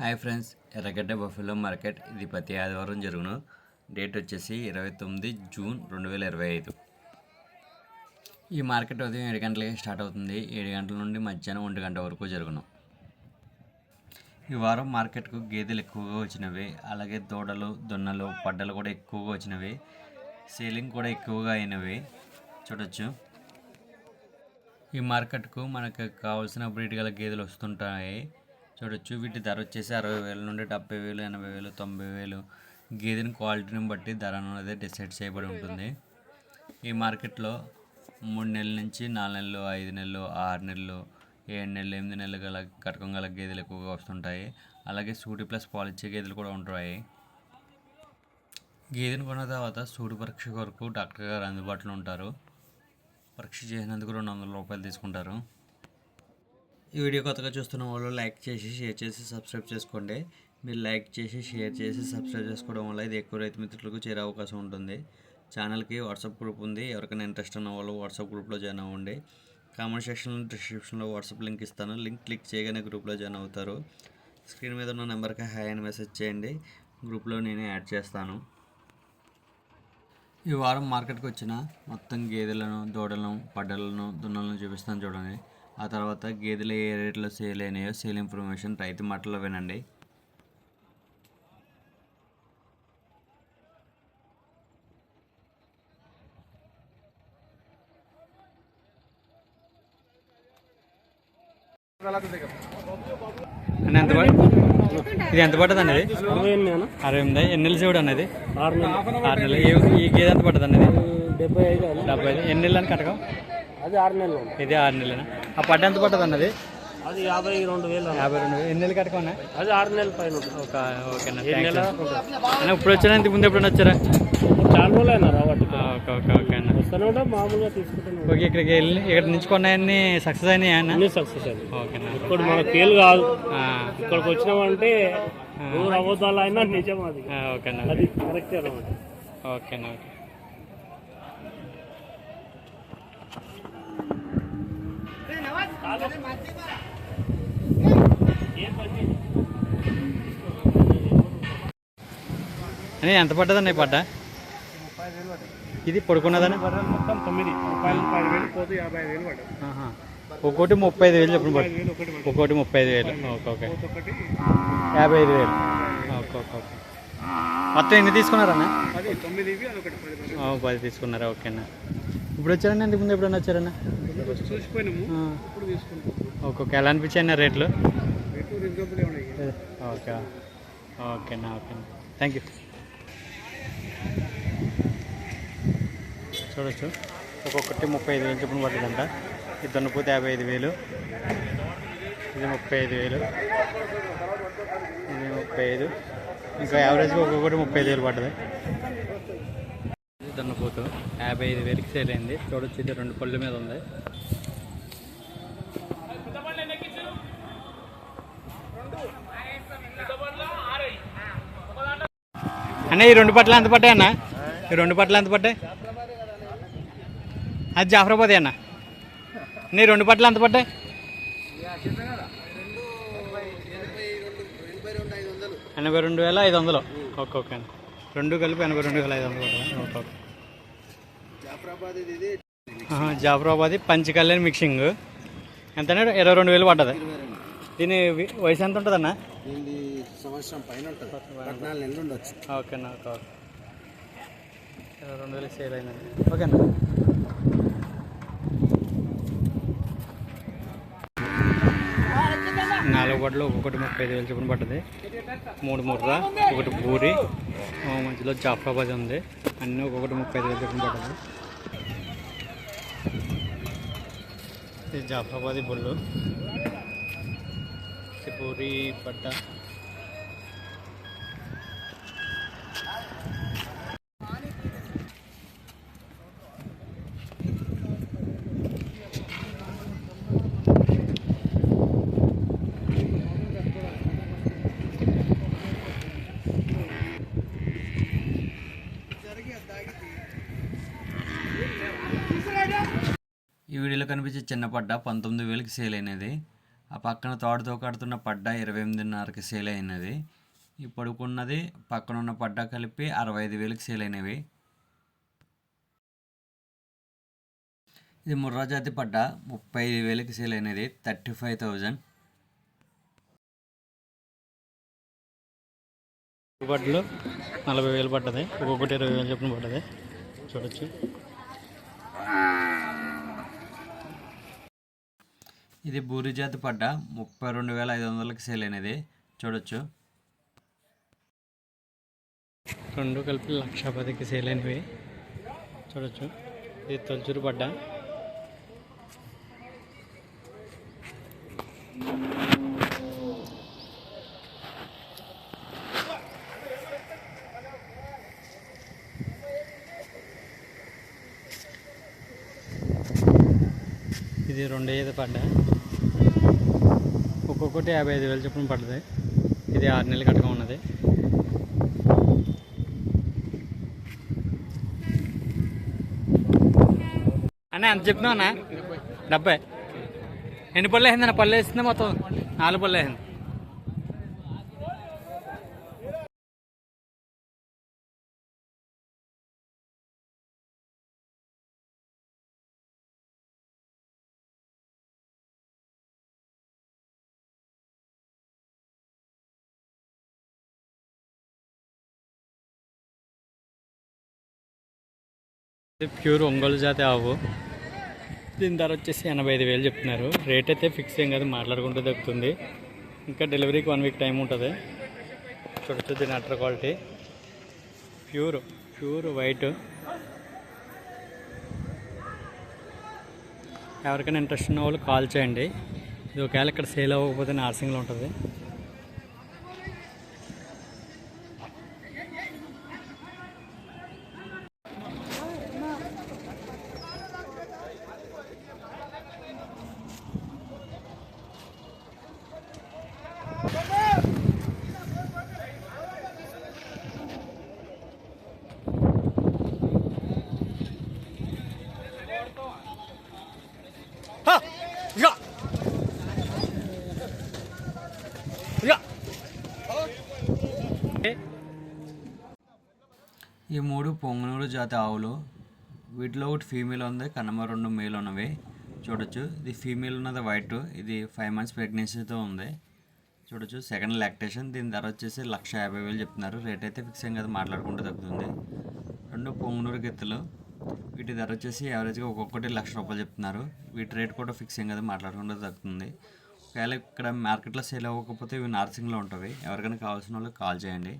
Hi friends Erragadda buffalo market. ఇది ప్రతి ఆదివారం జరుగును. డేట్ వచ్చేసి ఇరవై తొమ్మిది జూన్ రెండు వేల ఇరవై ఐదు. ఈ మార్కెట్ ఉదయం ఏడు గంటలకి స్టార్ట్ అవుతుంది. ఏడు గంటల నుండి మధ్యాహ్నం ఒంటి గంట వరకు జరుగును. ఈ వారం మార్కెట్కు గేదెలు ఎక్కువగా వచ్చినవి. అలాగే దూడలు దొన్నలు పడ్డలు కూడా ఎక్కువగా వచ్చినవి. సేలింగ్ కూడా ఎక్కువగా అయినవి. చూడొచ్చు. ఈ మార్కెట్కు మనకు కావాల్సిన బ్రీడ్ గల గేదెలు వస్తుంటాయి. చూడొచ్చు. వీటి ధర వచ్చేసి అరవై వేల నుండి డెబ్బై వేలు ఎనభై వేలు తొంభై వేలు. గేదెని క్వాలిటీని బట్టి ధర అనేది డిసైడ్ చేయబడి ఉంటుంది. ఈ మార్కెట్లో మూడు నెలల నుంచి నాలుగు నెలలు ఐదు నెలలు ఆరు నెలలు ఏడు నెలలు ఎనిమిది నెలలు గల కటకం గల గేదెలు ఎక్కువగా వస్తుంటాయి. అలాగే సూటి ప్లస్ పాలిచ్చే గేదెలు కూడా ఉంటాయి. గేదెను కొన్న తర్వాత సూడి పరీక్ష కొరకు డాక్టర్ గారు అందుబాటులో ఉంటారు. పరీక్ష చేసినందుకు రెండు వందల రూపాయలు తీసుకుంటారు. ఈ వీడియో కొత్తగా చూస్తున్న వాళ్ళు లైక్ చేసి షేర్ చేసి సబ్స్క్రైబ్ చేసుకోండి. మీరు లైక్ చేసి షేర్ చేసి సబ్స్క్రైబ్ చేసుకోవడం వల్ల ఇది ఎక్కువ రైతు మిత్రులకు చేరే అవకాశం ఉంటుంది. ఛానల్కి వాట్సాప్ గ్రూప్ ఉంది. ఎవరికైనా ఇంట్రెస్ట్ ఉన్న వాళ్ళు వాట్సాప్ గ్రూప్లో జాయిన్ అవ్వండి. కామెంట్ సెక్షన్లో డిస్క్రిప్షన్లో వాట్సాప్ లింక్ ఇస్తాను. లింక్ క్లిక్ చేయగానే గ్రూప్లో జాయిన్ అవుతారు. స్క్రీన్ మీద ఉన్న నెంబర్కి హాయ్ అని మెసేజ్ చేయండి. గ్రూప్లో నేను యాడ్ చేస్తాను. ఈ వారం మార్కెట్కి వచ్చిన మొత్తం గేదెలను దూడలను పడ్డలను దున్నలను చూపిస్తాను చూడండి. ఆ తర్వాత గేదెలు ఏ రేట్లో సేల్ అయినాయో సేల్ ఇన్ఫర్మేషన్ రైతు మాటల్లో వినండి. అన్న ఎంత పడ ఇది ఎంత పడుతుంది అన్నది అరవై ఎనిమిది ఎన్ని నెలలు చూడు అన్నది ఆరు నెలలు. ఆరు నెలలు ఈ- గేదె ఎంత పడుతుంది అన్నది డెబ్బై ఐదు డెబ్బై ఐదు. ఎన్ని నెలలు అని కట్టకం అది ఆరు నెలలు. అన్న. ఇది ఆరు నెలలేనా ఆ పడ్డ ఎంత పడుతుంది అన్నది? అది యాభై రెండు వేలు. యాభై రెండు వేలు. ఎన్ని నెలలు కట్టకమన్నా అది ఆరు నెలల పైన. ఒక. అన్న. ఇప్పుడు వచ్చారా ఇంతకు ముందు ఎప్పుడైనా వచ్చారా? చాలా రోజులు అయినా రావట్టు ఓకే ఓకే ఓకే అన్న. వస్తానే మామూలుగా తీసుకుంటాను ఓకే ఇక్కడికి వెళ్ళి ఇక్కడ నుంచి కొన్నాయన్ని సక్సెస్ అయినాయి అన్న? అన్ని సక్సెస్ అయింది ఓకేనా ఇప్పుడు మన పేలు కాదు. ఇక్కడికి వచ్చినామంటే ఊరు అబద్ధాలు అయినా నిజం అది. ఆ, ఓకేనా అది కరెక్టే అనమాట ఓకేనా ఓకే. అని ఎంత పడ్డదన్న ఈ పడ్డ? ఇది పడుకున్నదని? మొత్తం తొమ్మిది రూపాయలు పది వేలు పోతే యాభై ఐదు వేలు పడ్డది ఆహా. ఒక్కోటి ముప్పై ఐదు వేలు చెప్పండి. ఒక్కోటి ముప్పై ఐదు వేలు. Okay okay. యాభై ఐదు వేలు. Okay okay okay. మొత్తం ఎన్ని తీసుకున్నారన్న? పది తీసుకున్నారా? ఓకేనా. ఇప్పుడు వచ్చారన్నా? ఇంతకు ముందు ఎప్పుడన్నా వచ్చారన్నా? ఒక్కొక్క ఎలా అనిపించాయి రేట్లు? ఓకే. ఓకేనా ఓకేనా థ్యాంక్ యూ చూడొచ్చు. ఒక్కొక్కటి ముప్పై ఐదు వేలు చొప్పున పడుతుందంట. ఇది దున్నపోతే యాభై ఐదు వేలు. ఇది ముప్పై ఐదు వేలు. ఇది ముప్పై ఐదు. ఇంకా యావరేజ్గా ఒక్కొక్కటి ముప్పై ఐదు వేలు పడ్డది. ఇది దున్నపోతు యాభై ఐదు వేలకి సేల్ అయింది. చూడొచ్చు ఇది రెండు పళ్ళు మీద ఉంది. అన్న ఈ రెండు పట్ల ఎంత పట్టాయి అన్న? ఈ రెండు పట్ల ఎంత పట్టాయి అది జాఫరాబాద్ అన్న? నీ రెండు పట్ల ఎంత పట్టాయి ఎనభై రెండు వేల ఐదు వందలు. ఓకే ఓకే అన్న. రెండు కలిపి ఎనభై రెండు వేల ఐదు వందలు ఓకే ఓకే. జాఫరాబాద్ పంచ కళ్యాణ్ మిక్సింగ్. ఎంత ఇరవై రెండు వేలు పడ్డది. దీని వయసు ఎంత ఉంటుంది అన్న దీనికి సంవత్సరం పైన ఉంటుంది. పద్నాలుగు నెలలు ఉండొచ్చు. ఓకేనా ఓకే ఓకే. ఇరవై రెండు వేలు సేల్ అయిందండి. ఓకేనా నాలుగు బట్టలు ఒక్కొక్కటి ముప్పై ఐదు వేలు చొప్పున పడ్డది. మూడు ముర్ర ఒకటి పూరి మధ్యలో జాఫరాబాద్ ఉంది. అన్నీ ఒక్కొక్కటి ముప్పై ఐదు వేలు చొప్పున పడ్డది. ఇది జాఫరాబాదీ బొల్లు ఇది పూరి వీడియోలో కనిపించే చిన్న పడ్డ పంతొమ్మిది వేలకి సేల్ అయినది. ఆ పక్కన తోడుతో కడుతున్న పడ్డ ఇరవై ఎనిమిదిన్నరకి సేల్ అయినది. ఈ పడుకున్నది పక్కన ఉన్న పడ్డ కలిపి అరవై ఐదు వేలకు సేల్ అయినవి. ఇది ముర్రా జాతి పడ్డ ముప్పై ఐదు వేలకి సేల్ అయినది. Thirty five thousand. పడ్డలో నలభై వేలు పడ్డది. ఒక్కొక్కటి ఇరవై వేలు చెప్పిన పడ్డది. చూడొచ్చు. ఇది బూరి జాతి పడ్డ ముప్పై రెండు వేల ఐదు వందలకి సేల్ అయినది. చూడొచ్చు. రెండు కలిపి లక్ష పదికి సేల్ అయినవి. చూడొచ్చు. ఇది తొలచూరు పడ్డ. ఇది రెండు ఐదు పడ్డ. ఒక్కొక్కటి యాభై ఐదు వేలు చొప్పున పడ్డది. ఇది ఆరు నెలలు కట్టగా ఉన్నది. అన్న ఎంత చెప్తున్నావు అన్న? డెబ్బై. ఎన్ని పళ్ళు వేసింది అన్న? పళ్ళు వేసింది మొత్తం? నాలుగు పళ్ళు వేసింది. ప్యూర్ ఒంగోలు జాతి ఆవు. దీని ధర వచ్చేసి ఎనభై ఐదు వేలు చెప్తున్నారు. రేట్ అయితే ఫిక్స్ ఏం కాదు మాట్లాడుకుంటూ దక్కుతుంది. ఇంకా డెలివరీకి వన్ వీక్ టైం ఉంటుంది. చూడొచ్చు దీని అటర్ క్వాలిటీ. Pure pure white. ఎవరికైనా ఇంట్రెస్ట్ ఉన్న వాళ్ళు కాల్ చేయండి. ఇది ఒకవేళ ఇక్కడ సేల్ అవ్వకపోతే నార్సింగ్లో ఉంటుంది ఈ మూడు పొంగనూరు జాతి ఆవులు వీటిలో ఒకటి ఫీమేల్ ఉంది కనమ రెండు మేల్ ఉన్నవి. చూడొచ్చు. ఇది ఫీమేల్ ఉన్నది వైట్ ఇది ఫైవ్ మంత్స్ ప్రెగ్నెన్సీతో ఉంది. చూడొచ్చు. సెకండ్ లాక్టేషన్ దీని ధర వచ్చేసి లక్ష యాభై వేలు చెప్తున్నారు. రేట్ అయితే ఫిక్స్ ఏం కదా మాట్లాడుకుంటూ తగ్గుతుంది. రెండు పొంగునూరు గిత్తలు. వీటి ధర వచ్చేసి యావరేజ్గా ఒక్కొక్కటి లక్ష రూపాయలు చెప్తున్నారు. వీటి రేట్ కూడా ఫిక్స్ ఏం కదా మాట్లాడుకుంటూ తగ్గుతుంది. ఒకవేళ ఇక్కడ మార్కెట్లో సేల్ అవ్వకపోతే ఇవి నార్సింగ్లో ఉంటాయి ఎవరికైనా కావాల్సిన వాళ్ళు కాల్ చేయండి.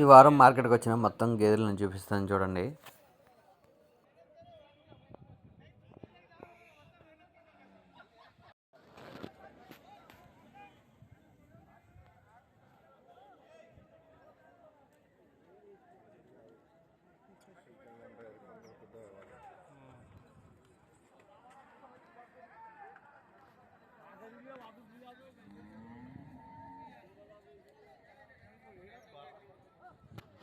ఈ వారం మార్కెట్కి వచ్చిన మొత్తం గేదెలను చూపిస్తాను చూడండి.